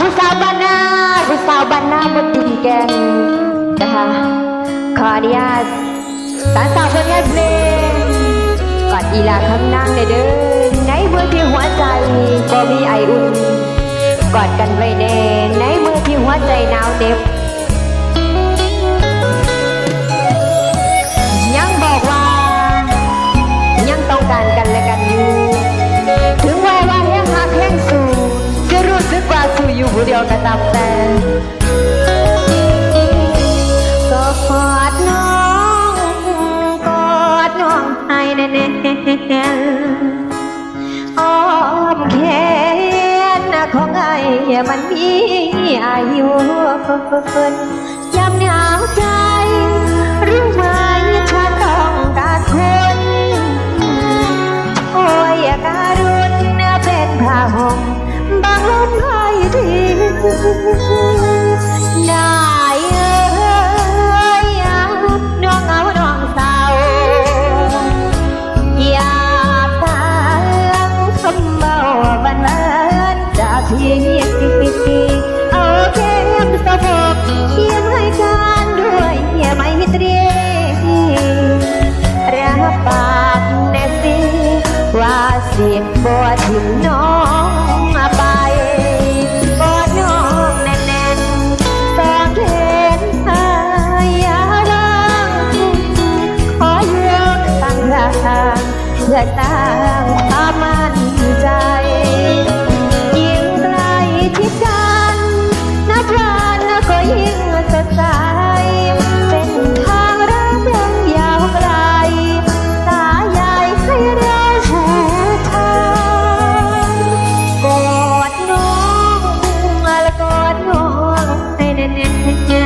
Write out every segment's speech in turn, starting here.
ผู้สาวบ้านนาผู้สาวบ้านนาบนดินแกงนะคะขออนุญาตสารสาวคนแรกเพลงกอดอีลาข้างนั่งในเดินในเมื่อที่หัวใจก็มีไออุ่นกอดกันไว้แน่ในเมื่อที่หัวใจหนาวเต็บ ยู่ผู้เดียวกระตับแต่ก็กอดน้องกอดน้องให้แน่ๆอ้อมแขนของไอ้มันมีอายุเพิ่น นายเอ้ยน้องเหงาน้องเศร้าอยากตาคำเบาบันวันจากที่เอาเข็มสะบกเขียนให้กันด้วยไม่ตรีรับปากแน่สิว่าเสียงบ่ทิ้งน้อง อสร้างความมั่นใจยิ่งใกล้ชิดกันนับวันก็ยิ่งสดใสเป็นทางรักยังยาวไกลสายใยให้เราผูกพันกอดน้องและกอดน้องให้แน่นๆ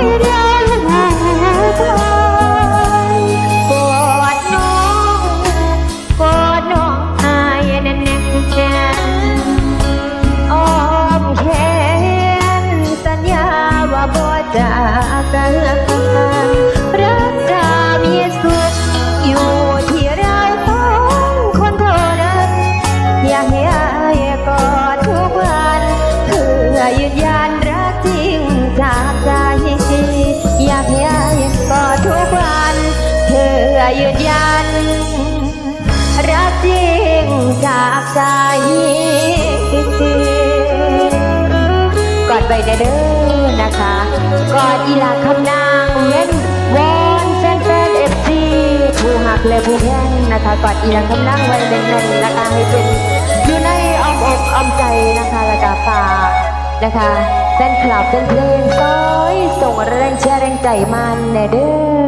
ใยัน รักจริงจากใจกอดไปเด้อนะคะกอดอีหลาคำนางเว้นวอนแฟนแฟนเอฟซีผู้หักและผู้แพ้งนะคะกอดอีหลาคำนางไว้แน่นๆนะคะให้เป็นอยู่ในอ้อมอกอ้อมใจนะคะแล้วก็ฝากนะคะแฟนคลับเป็นเพลงซอยส่งแรงเชียร์แรงใจมันแน่เด้อ